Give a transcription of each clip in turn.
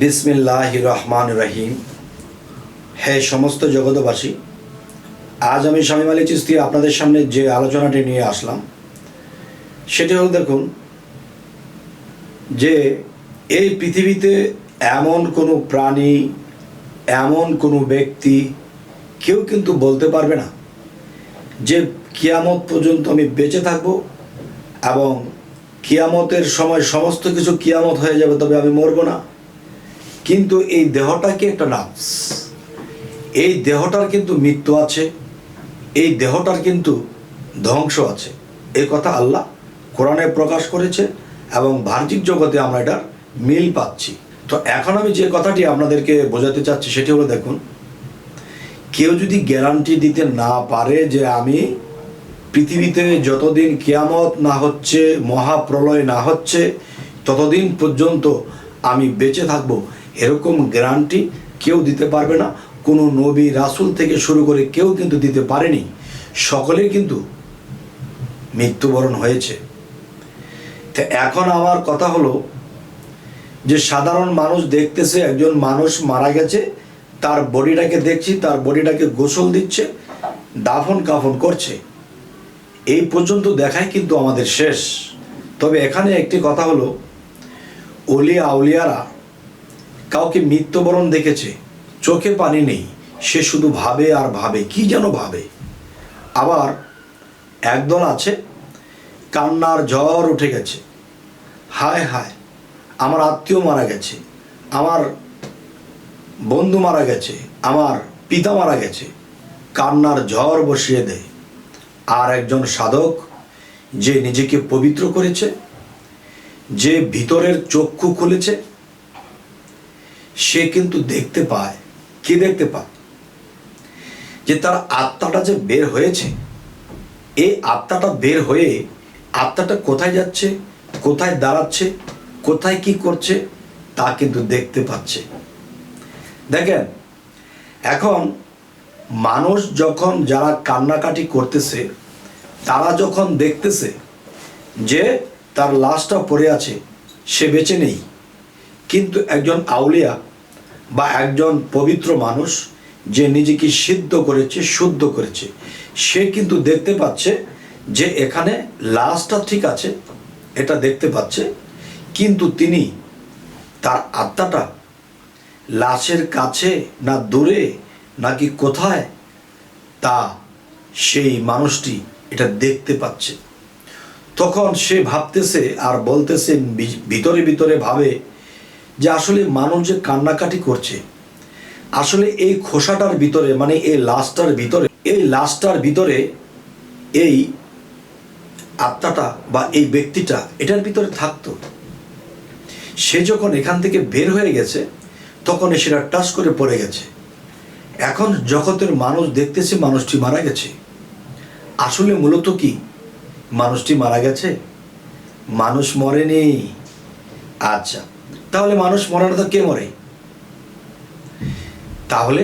বিসমিল্লাহ রহমান রহিম। হে সমস্ত জগতবাসী আজ আমি স্বামী মালিক চিস্তি আপনাদের সামনে যে আলোচনাটি নিয়ে আসলাম, সেটি হলো দেখুন যে এই পৃথিবীতে এমন কোনো প্রাণী, এমন কোনো ব্যক্তি কেউ কিন্তু বলতে পারবে না যে কিয়ামত পর্যন্ত আমি বেঁচে থাকব এবং কিয়ামতের সময় সমস্ত কিছু কিয়ামত হয়ে যাবে, তবে আমি মরব না। কিন্তু এই দেহটা কি একটা নাফস এই দেহটার কিন্তু মৃত্যু আছে, এই দেহটার কিন্তু ধ্বংস আছে। এই কথা আল্লাহ কোরআনে প্রকাশ করেছে এবং বাহ্যিক জগতে আমরা এটার মিল পাচ্ছি। তো এখন আমি যে কথাটি আপনাদেরকে বোঝাতে চাচ্ছি সেটি হলো দেখুন, কেউ যদি গ্যারান্টি দিতে না পারে যে আমি পৃথিবীতে যতদিন কিয়ামত না হচ্ছে, মহাপ্রলয় না হচ্ছে, ততদিন পর্যন্ত আমি বেঁচে থাকব এরকম গ্যারান্টি কেউ দিতে পারবে না, কোনো নবী রাসুল থেকে শুরু করে কেউ কিন্তু দিতে পারেনি। সকলেই কিন্তু মৃত্যুবরণ হয়েছে। তো এখন আমার কথা হলো যে সাধারণ মানুষ দেখতেছে, একজন মানুষ মারা গেছে, তার বডিটাকে দেখছি, তার বডিটাকে গোসল দিচ্ছে, দাফন কাফন করছে। এই পর্যন্ত দেখাই কিন্তু আমাদের শেষ। তবে এখানে একটি কথা হলো অলিয়া আউলিয়ারা কাউকে মৃত্যুবরণ দেখেছে, চোখে পানি নেই, সে শুধু ভাবে আর ভাবে, কি যেন ভাবে? আবার একদল আছে, কান্নার ঝড় উঠে গেছে। হায় হায়, আমার আত্মীয় মারা গেছে, আমার বন্ধু মারা গেছে, আমার পিতা মারা গেছে। কান্নার ঝড় বসিয়ে দেয়। আর একজন সাধক যে নিজেকে পবিত্র করেছে, যে ভিতরের চক্ষু খুলেছে সে কিন্তু দেখতে পায়। কি দেখতে পায়? যে তার আত্মাটা যে বের হয়েছে এই আত্মাটা বের হয়ে আত্মাটা কোথায় যাচ্ছে, কোথায় দাঁড়াচ্ছে, কোথায় কি করছে, তা কিন্তু দেখতে পাচ্ছে। দেখেন, এখন মানুষ যখন যারা কান্নাকাটি করতেছে, তারা যখন দেখতেছে যে তার লাশটা পড়ে আছে, সে বেঁচে নেই। কিন্তু একজন আউলিয়া বা একজন পবিত্র মানুষ যে নিজেকে সিদ্ধ করেছে, শুদ্ধ করেছে, সে কিন্তু দেখতে পাচ্ছে যে এখানে লাশটা ঠিক আছে, এটা দেখতে পাচ্ছে, কিন্তু তিনি তার আত্মাটা লাশের কাছে না দূরে নাকি কোথায়, তা সেই মানুষটি এটা দেখতে পাচ্ছে। তখন সে ভাবতেছে আর বলতেছে ভিতরে ভিতরে ভাবে যে আসলে মানুষ যে কান্নাকাটি করছে, আসলে এই খোসাটার ভিতরে মানে এই লাশটার ভিতরে, এই লাশটার ভিতরে এই আত্মাটা বা এই ব্যক্তিটা এটার ভিতরে থাকতো। সে যখন এখান থেকে বের হয়ে গেছে, তখন সেটা টাচ করে পড়ে গেছে। এখন জগতের মানুষ দেখতেছে মানুষটি মারা গেছে। আসলে মূলত কি? মানুষটি মারা গেছে? মানুষ মরেনি। আচ্ছা। তাহলে মানুষ মরে না তো কে মরে? তাহলে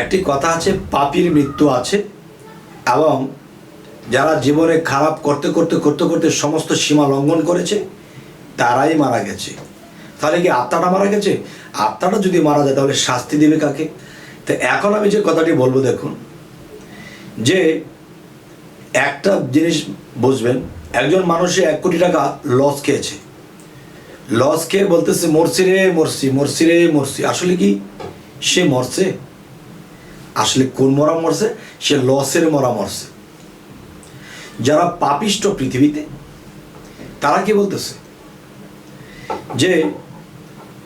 একটি কথা আছে, পাপির মৃত্যু আছে, এবং যারা জীবনে খারাপ করতে করতে করতে করতে সমস্ত সীমা লঙ্ঘন করেছে, তারাই মারা গেছে। তাহলে কি আত্মাটা মারা গেছে? আত্মাটা যদি মারা যায়, তাহলে শাস্তি দেবে কাকে? তো এখন আমি যে কথাটি বলব, দেখুন, যে একটা জিনিস বুঝবেন, একজন মানুষে এক কোটি টাকা লস খেয়েছে। লস খেয়ে বলতেছে, মরছি রে, মরছি মরছি রে, মরছি। আসলে কি? সে মরছে। আসলে কোন মরা মরছে? সে লসের মরা মরছে। যারা পাপিষ্ট পৃথিবীতে, তারা কি বলতেছে? যে,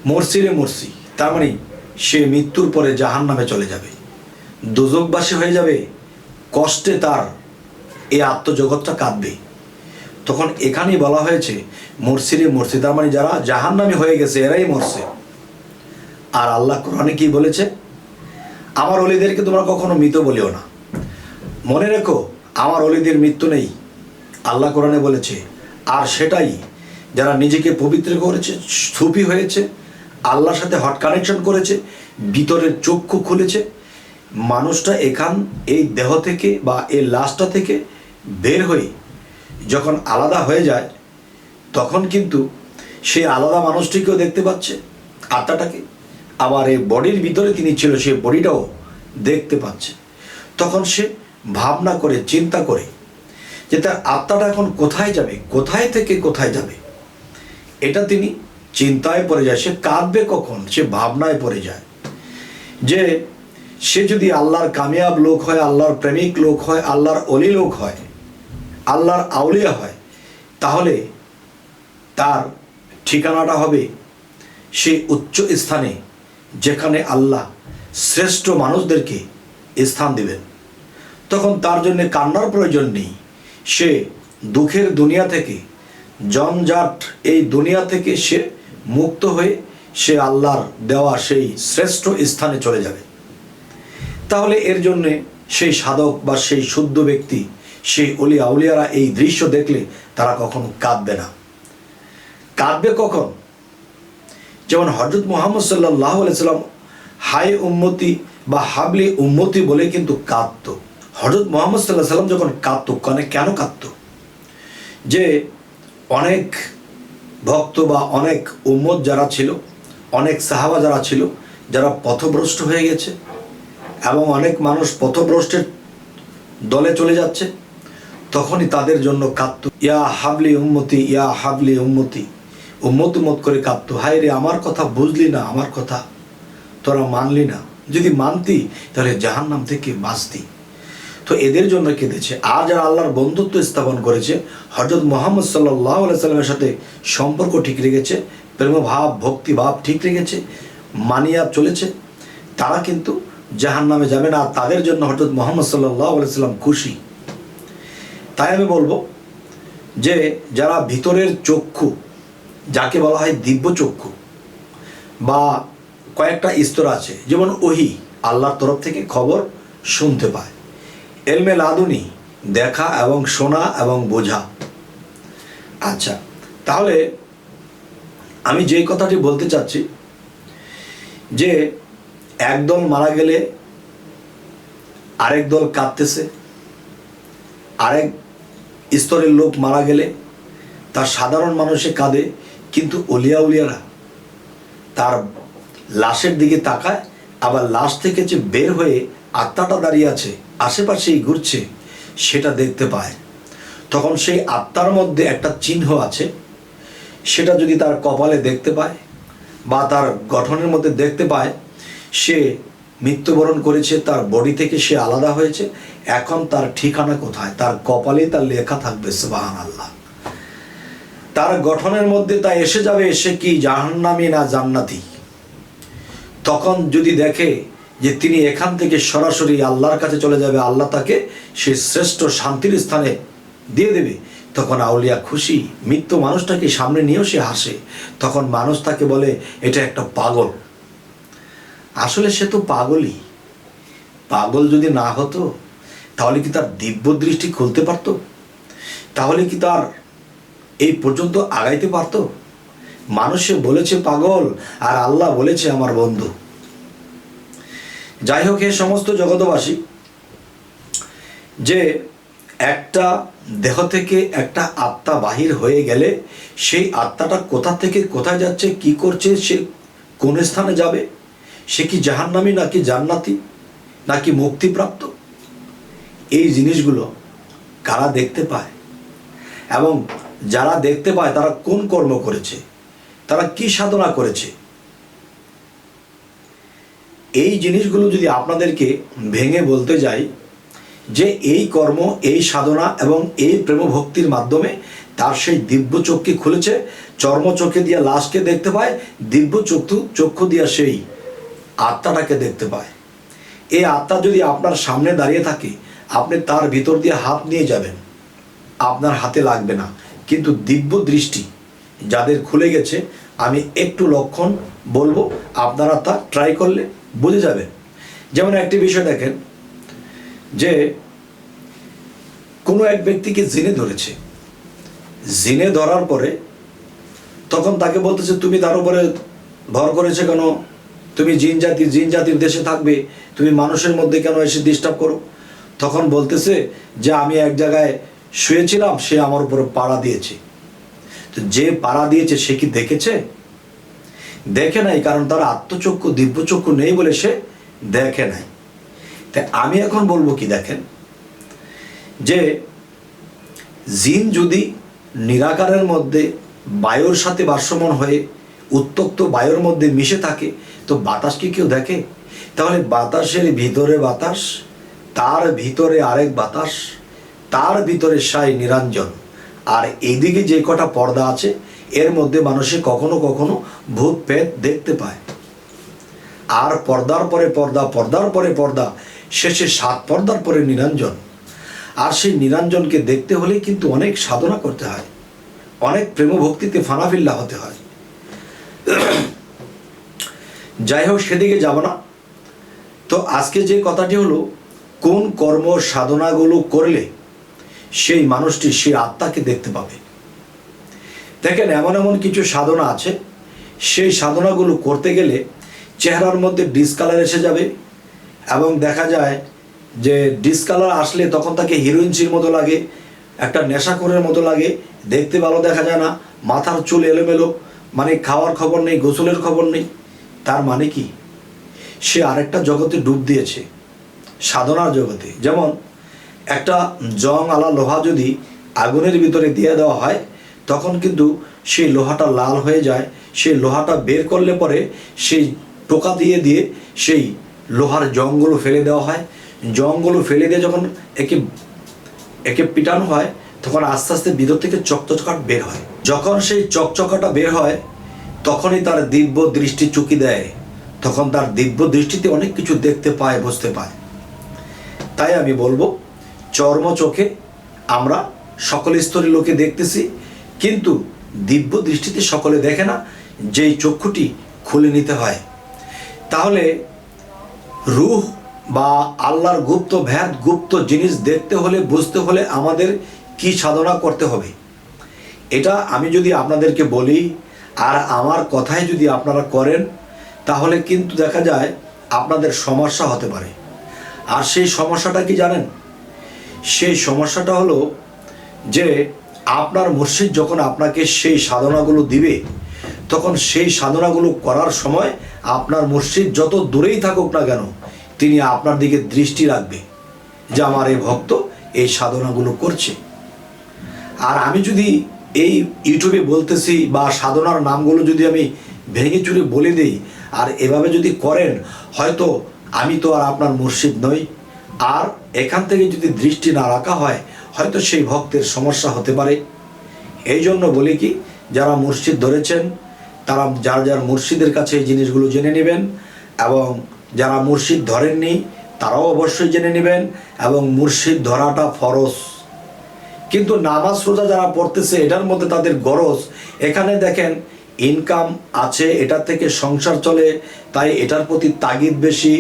মরছি রে, মরছি। তার মানে সে মৃত্যুর পরে জাহান নামে চলে যাবে। দুজকবাসী হয়ে যাবে। কষ্টে তার এই আত্মজগৎটা কাঁদবে। তখন এখানেই বলা হয়েছে মরছি রে মানে যারা জাহান নামে হয়ে গেছে, এরাই মরছে। আর আল্লাহ কোরআনে কি বলেছে? আমার অলিদেরকে তোমরা কখনো মৃত বলিও না। মনে রেখো, আমার অলিদের মৃত্যু নেই। আল্লাহ কোরআনে বলেছে, আর সেটাই যারা নিজেকে পবিত্র করেছে, সুফি হয়েছে, আল্লাহর সাথে হট কানেকশন করেছে, ভিতরের চক্ষু খুলেছে, মানুষটা এখান, এই দেহ থেকে বা এই লাশটা থেকে বের হয়ে যখন আলাদা হয়ে যায়, তখন কিন্তু সেই আলাদা মানুষটিকেও দেখতে পাচ্ছে আত্মাটাকে। আবার এই বডির ভিতরে তিনি ছিল সেই বডিটাও দেখতে পাচ্ছে। তখন সে ভাবনা করে, চিন্তা করে যে তার আত্মাটা এখন কোথায় যাবে, কোথায় থেকে কোথায় যাবে? এটা তিনি চিন্তায় পড়ে যায়। সে কাঁদবে কখন? সে ভাবনায় পড়ে যায় যে সে যদি আল্লাহর কামিয়াব লোক হয়, আল্লাহর প্রেমিক লোক হয়, আল্লাহর অলি লোক হয় আল্লাহর আউলিয়া হয়, তাহলে তার ঠিকানাটা হবে সেই উচ্চ স্থানে যেখানে আল্লাহ শ্রেষ্ঠ মানুষদেরকে স্থান দিবেন। তখন তার জন্য কান্নার প্রয়োজন নেই। সে দুঃখের দুনিয়া থেকে, জঞ্জাট এই দুনিয়া থেকে সে মুক্ত হয়ে সে আল্লাহর দেওয়া সেই শ্রেষ্ঠ স্থানে চলে যাবে। তাহলে এর জন্যে সেই সাধক বা সেই শুদ্ধ ব্যক্তি সেই অলি আউলিয়ারা এই দৃশ্য দেখলে তারা কখনো কাঁদবে না। কাঁদবে কখন? যেমন হজরত মোহাম্মদ সাল্লাহ সাল্লাম হাই উম্মতি বা হাবলি উম্মতি বলে কিন্তু কাঁদত। হজরত মোহাম্মদ সাল্লাহ সাল্লাম যখন কাঁদত, কানে কেন কাঁদত? যে অনেক ভক্ত বা অনেক উম্মত যারা ছিল, অনেক সাহাবা যারা ছিল, যারা পথভ্রষ্ট হয়ে গেছে এবং অনেক মানুষ পথভ্রষ্টের দলে চলে যাচ্ছে তখনই তাদের জন্য কাঁদত, ইয়া হাবলি উম্মতি, ইয়া হাবলি উম্মতি, উম্মত উম্মত করে কাঁদত। হায় রে, আমার কথা বুঝলি না, আমার কথা তোরা মানলি না। যদি মানতি, তাহলে জাহান্নাম থেকে বাঁচতি। তো এদের জন্য কেঁদেছে। আর যারা আল্লাহর বন্ধুত্ব স্থাপন করেছে। হজরত মোহাম্মদ সাল্লাহ সাল্লামের সাথে সম্পর্ক ঠিক রেখেছে, প্রেমভাব, ভক্তিভাব ঠিক রেখেছে মানিয়া চলেছে। তারা কিন্তু জাহান নামে যাবে না। তাদের জন্য হজরত মোহাম্মদ সাল্লাহ সাল্লাম খুশি। তাই আমি বলব যে যারা ভিতরের চক্ষু, যাকে বলা হয় দিব্য চক্ষু, বা কয়েকটা স্তর আছে, যেমন ওহি, আল্লাহর তরফ থেকে খবর শুনতে পায়। এলমে লাদুনি, দেখা এবং শোনা এবং বোঝা। আচ্ছা তাহলে আমি যেই কথাটি বলতে চাচ্ছি, যে একদল মারা গেলে আরেক দল কাঁদতেছে, আরেক স্তরের লোক মারা গেলে তার সাধারণ মানুষে কাঁদে, কিন্তু অলিয়া উলিয়ারা তার লাশের দিকে তাকায়, আবার লাশ থেকে যে বের হয়ে আত্মাটা দাঁড়িয়ে আছে, আশেপাশেই ঘুরছে, সেটা দেখতে পায়। তখন সেই আত্মার মধ্যে একটা চিহ্ন আছে, সেটা যদি তার কপালে দেখতে পায় বা তার গঠনের মধ্যে দেখতে পায়, সে মৃত্যুবরণ করেছে, তার বডি থেকে সে আলাদা হয়েছে। এখন তার ঠিকানা কোথায়? তার কপালে তার লেখা থাকবে সুবাহান আল্লাহ তার গঠনের মধ্যে তা এসে যাবে এসে কি জাহান্নামি না জান্নাতি? তখন যদি দেখে যে তিনি এখান থেকে সরাসরি আল্লাহর কাছে চলে যাবে, আল্লাহ তাকে সে শ্রেষ্ঠ শান্তির স্থানে দিয়ে দেবে, তখন আউলিয়া খুশি, মৃত্যু মানুষটাকে সামনে নিয়েও সে হাসে। তখন মানুষ তাকে বলে, এটা একটা পাগল। আসলে সে তো পাগলই। পাগল যদি না হতো, তাহলে কি তার দিব্য দৃষ্টি খুলতে পারতো? তাহলে কি তার এই পর্যন্ত আগাইতে পারতো? মানুষে বলেছে পাগল, আর আল্লাহ বলেছে আমার বন্ধু। যাই হোক, এ সমস্ত জগতবাসী যে একটা দেহ থেকে একটা আত্মা বাহির হয়ে গেলে সেই আত্মাটা কোথা থেকে কোথায় যাচ্ছে, কি করছে, সে কোন স্থানে যাবে? সে কি জাহান্নামি নাকি জান্নাতি? নাকি মুক্তিপ্রাপ্ত? এই জিনিসগুলো কারা দেখতে পায়? এবং যারা দেখতে পায়, তারা কোন কর্ম করেছে? তারা কি সাধনা করেছে? এই জিনিসগুলো যদি আপনাদেরকে ভেঙে বলতে যাই, যে এই কর্ম, এই সাধনা এবং এই প্রেম ভক্তির মাধ্যমে তার সেই দিব্য চক্ষু খুলেছে চর্ম চোখে দিয়া লাশকে দেখতে পায়, দিব্য চক্ষু চক্ষু দিয়া সেই আত্মাটাকে দেখতে পায়। এই আত্মা যদি আপনার সামনে দাঁড়িয়ে থাকে, আপনি তার ভিতর দিয়ে হাত নিয়ে যাবেন। আপনার হাতে লাগবে না। কিন্তু দিব্য দৃষ্টি যাদের খুলে গেছে, আমি একটু লক্ষণ বলব, আপনারা তা ট্রাই করলে বুঝে যাবেন। যেমন একটি বিষয় দেখেন, যে কোনো এক ব্যক্তিকে জিনে ধরেছে। জিনে ধরার পরে তখন তাকে বলতেছে, তুমি তার উপরে ভর করেছে কেন? তুমি জিন জাতি, জিন জাতির দেশে থাকবে, তুমি মানুষের মধ্যে কেন এসে ডিস্টার্ব করো? তখন বলতেছে যে আমি এক জায়গায় শুয়েছিলাম, সে আমার উপরে পাড়া দিয়েছে। তো যে পাড়া দিয়েছে, সে কি দেখেছে? দেখে নাই, কারণ তার আত্মচক্ষু, দিব্যচক্ষু নেই বলে সে দেখে নাই। তাই আমি এখন বলব কি দেখেন? যে জিন যদি নিরাকারের মধ্যে বায়ুর সাথে ভারসমান হয়ে উত্তক্ত বায়ুর মধ্যে মিশে থাকে তো বাতাস কি কেউ দেখে? তাহলে বাতাসের ভিতরে বাতাস, তার ভিতরে আরেক বাতাস, তার ভিতরে সাই নিরঞ্জন। আর এইদিকে যে কটা পর্দা আছে, এর মধ্যে মানুষে কখনো কখনো ভূত পেট দেখতে পায়। আর পর্দার পরে পর্দা, পর্দার পরে পর্দা, শেষে সাত পর্দার পরে নিরঞ্জন। আর সেই নিরঞ্জনকে দেখতে হলে কিন্তু অনেক সাধনা করতে হয়। অনেক প্রেম ভক্তিতে ফানাফিল্লা হতে হয়। যাই হোক সেদিকে যাব না। তো আজকে যে কথাটি হলো, কোন কর্ম সাধনাগুলো করলে সেই মানুষটি, সেই আত্মাকে দেখতে পাবে? দেখেন, এমন এমন কিছু সাধনা আছে। সেই সাধনাগুলো করতে গেলে চেহারার মধ্যে ডিসকালার এসে যাবে এবং দেখা যায় যে ডিসকালার আসলে তখন তাকে হিরোইনসির মতো লাগে, একটা নেশাখোরের মতো লাগে, দেখতে ভালো দেখা যায় না, মাথার চুল এলোমেলো মানে খাওয়ার খবর নেই, গোসলের খবর নেই। তার মানে কি? সে আরেকটা জগতে ডুব দিয়েছে, সাধনার জগতে। যেমন একটা জং আলা লোহা যদি আগুনের ভিতরে দিয়ে দেওয়া হয়, তখন কিন্তু সেই লোহাটা লাল হয়ে যায়, সেই লোহাটা বের করলে পরে সেই টোকা দিয়ে দিয়ে সেই লোহার জংগুলো ফেলে দেওয়া হয়। জংগুলো ফেলে দিয়ে যখন একে একে পিটানো হয়, তখন আস্তে আস্তে ভিতর থেকে চকচকাট বের হয়। যখন সেই চকচকাটা বের হয় তখনই তার দিব্য দৃষ্টি চুকি দেয়। তখন তার দিব্য দৃষ্টিতে অনেক কিছু দেখতে পায়, বুঝতে পায়। তাই আমি বলব, চর্ম চোখে আমরা সকল স্তরের লোকে দেখতেছি, কিন্তু দিব্য দৃষ্টিতে সকলে দেখে না যেই চক্ষুটি খুলে নিতে হয়। তাহলে রুহ বা আল্লাহর গুপ্ত ভ্যাদ গুপ্ত জিনিস দেখতে হলে, বুঝতে হলে আমাদের কি সাধনা করতে হবে? এটা আমি যদি আপনাদেরকে বলি আর আমার কথাই যদি আপনারা করেন, তাহলে কিন্তু দেখা যায় আপনাদের সমস্যা হতে পারে। আর সেই সমস্যাটা কি জানেন? সেই সমস্যাটা হলো যে আপনার মুর্শিদ যখন আপনাকে সেই সাধনাগুলো দিবে, তখন সেই সাধনাগুলো করার সময় আপনার মুর্শিদ যত দূরেই থাকুক না কেন, তিনি আপনার দিকে দৃষ্টি রাখবে যে আমার এই ভক্ত এই সাধনাগুলো করছে। আর আমি যদি এই ইউটিউবে বলতেছি বা সাধনার নামগুলো যদি আমি ভেঙে চুরে বলে দিই, আর এভাবে যদি করেন, হয়তো আমি তো আর আপনার মুর্শিদ নই। আর এখান থেকে যদি দৃষ্টি না রাখা হয়, হয়তো সেই ভক্তের সমস্যা হতে পারে। এই জন্য বলি কি, যারা মুর্শিদ ধরেছেন, তারা যার যার মুর্শিদের কাছে এই জিনিসগুলো জেনে নেবেন, এবং যারা মুর্শিদ ধরেননি, তারাও অবশ্যই জেনে নেবেন, এবং মুর্শিদ ধরাটা ফরজ। কিন্তু নামাজ রোজা যারা পড়তেছে, এটার মধ্যে তাদের গরজ। এখানে দেখেন ইনকাম আছে, এটার থেকে সংসার চলে, তাই এটার প্রতি তাগিদ বেশি।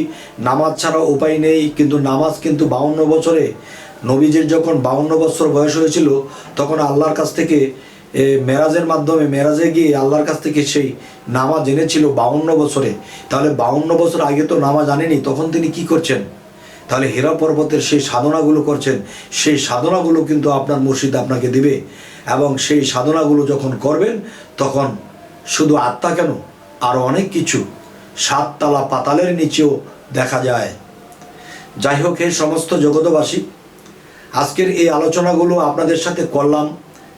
নামাজ ছাড়া উপায় নেই, কিন্তু নামাজ কিন্তু বাউন্ন বছরে। নবীজির যখন বাউন্ন বছর বয়স হয়েছিল, তখন আল্লাহর কাছ থেকে মেরাজের মাধ্যমে, মেরাজে গিয়ে আল্লাহর কাছ থেকে সেই নামাজ জেনেছিল বাউন্ন বছরে। তাহলে বাউন্ন বছর আগে তো নামাজ আনেনি, তখন তিনি কি করছেন? তাহলে হীরা পর্বতের সেই সাধনাগুলো করছেন, সেই সাধনাগুলো কিন্তু আপনার মুর্শিদ আপনাকে দিবে। এবং সেই সাধনাগুলো যখন করবেন, তখন শুধু আত্মা কেন আরও অনেক কিছু। সাততলা পাতালের নিচেও দেখা যায়। যাই হোক এই সমস্ত জগতবাসী আজকের এই আলোচনাগুলো আপনাদের সাথে করলাম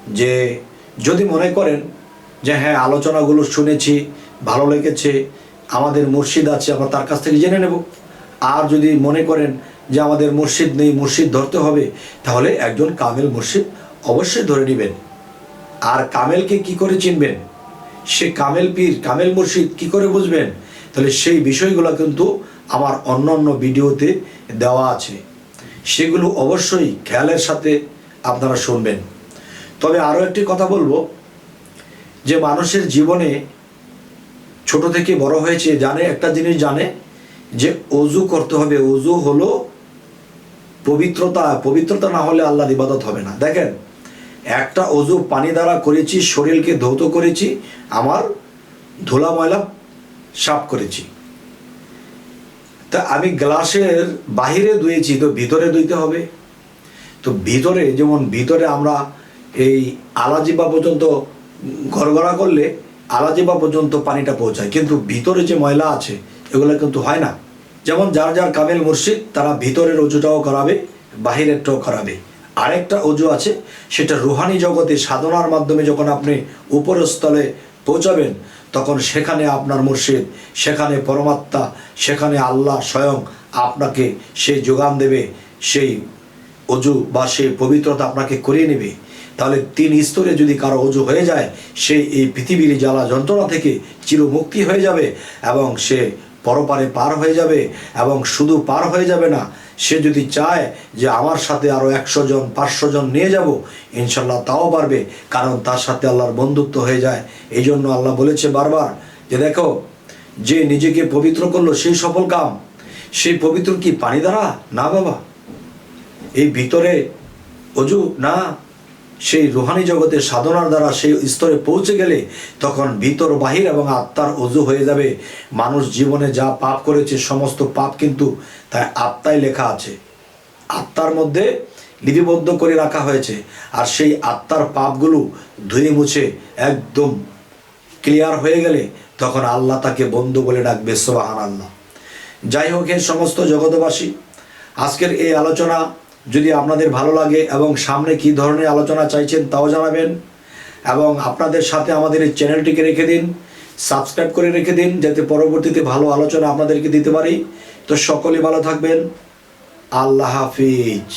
যে, যদি মনে করেন যে হ্যাঁ আলোচনাগুলো শুনেছি, ভালো লেগেছে, আমাদের মুর্শিদ আছে, আমরা তার কাছ থেকে জেনে নেব। আর যদি মনে করেন যে আমাদের মসজিদ নেই মসজিদ ধরতে হবে, তাহলে একজন কামেল মসজিদ অবশ্যই ধরে নেবেন। আর কামেলকে কি করে চিনবেন? সে কামেল পীর, কামেল মুর্শিদ কি করে বুঝবেন? তাহলে সেই বিষয়গুলো কিন্তু আমার অন্য অন্য ভিডিওতে দেওয়া আছে। সেগুলো অবশ্যই খেয়ালের সাথে আপনারা শুনবেন। তবে আরও একটি কথা বলব, যে মানুষের জীবনে ছোট থেকে বড় হয়েছে, জানে, একটা জিনিস জানে যে অজু করতে হবে, অজু হলো পবিত্রতা পবিত্রতা না হলে আল্লাহ ইবাদত হবে না। দেখেন, একটা অজু পানি দ্বারা করেছি, শরীরকে ধৌত করেছি, আমার ধুলা ময়লা সাফ করেছি। তা আমি গ্লাসের বাহিরে ধুয়েছি, তো ভিতরে ধুইতে হবে। তো ভিতরে, যেমন ভিতরে আমরা এই আলাজিবা পর্যন্ত গড়গড়া করলে আলাজিবা পর্যন্ত পানিটা পৌঁছায়। কিন্তু ভিতরে যে ময়লা আছে এগুলো কিন্তু হয় না। যেমন যার যার কামেল মুর্শিদ, তারা ভিতরের অজুটাও করাবে, বাহিরেরটাও করাবে। আরেকটা অজু আছে, সেটা রুহানি জগতে সাধনার মাধ্যমে যখন আপনি উপরের স্থলে পৌঁছাবেন, তখন সেখানে আপনার মুর্শিদ, সেখানে পরমাত্মা, সেখানে আল্লাহ স্বয়ং আপনাকে সেই যোগান দেবে, সেই অজু বা সেই পবিত্রতা আপনাকে করিয়ে নেবে। তাহলে তিন স্তরে যদি কারও অজু হয়ে যায়, সে এই পৃথিবীর জ্বালা যন্ত্রণা থেকে চিরমুক্তি হয়ে যাবে এবং সে পরপারে পার হয়ে যাবে এবং শুধু পার হয়ে যাবে না, সে যদি চায় যে আমার সাথে আরও একশো জন, পাঁচশো জন নিয়ে যাব, ইনশাল্লাহ তাও পারবে, কারণ তার সাথে আল্লাহর বন্ধুত্ব হয়ে যায়। এই জন্য আল্লাহ বলেছে বারবার যে দেখো, যে নিজেকে পবিত্র করল সেই সফল কাম, সেই পবিত্র কি পানি দ্বারা? না বাবা। এই ভিতরে অজু? না। সেই রুহানি জগতের সাধনার দ্বারা সেই স্তরে পৌঁছে গেলে তখন ভিতর, বাহির এবং আত্মার অজু হয়ে যাবে। মানুষ জীবনে যা পাপ করেছে, সমস্ত পাপ কিন্তু তাই আত্মায় লেখা আছে। আত্মার মধ্যে লিপিবদ্ধ করে রাখা হয়েছে আর সেই আত্মার পাপগুলো ধুয়ে মুছে একদম ক্লিয়ার হয়ে গেলে তখন আল্লাহ তাকে বন্ধু বলে ডাকবে সোহান আল্লাহ যাই হোক এর সমস্ত জগতবাসী আজকের এই আলোচনা যদি আপনাদের ভালো লাগে এবং সামনে কি ধরনের আলোচনা চাইছেন তাও জানাবেন এবং আপনাদের সাথে আমাদের এই চ্যানেলটিকে রেখে দিন, সাবস্ক্রাইব করে রেখে দিন, যাতে পরবর্তীতে ভালো আলোচনা আপনাদেরকে দিতে পারি। তো সকলে ভালো থাকবেন। আল্লাহ হাফিজ।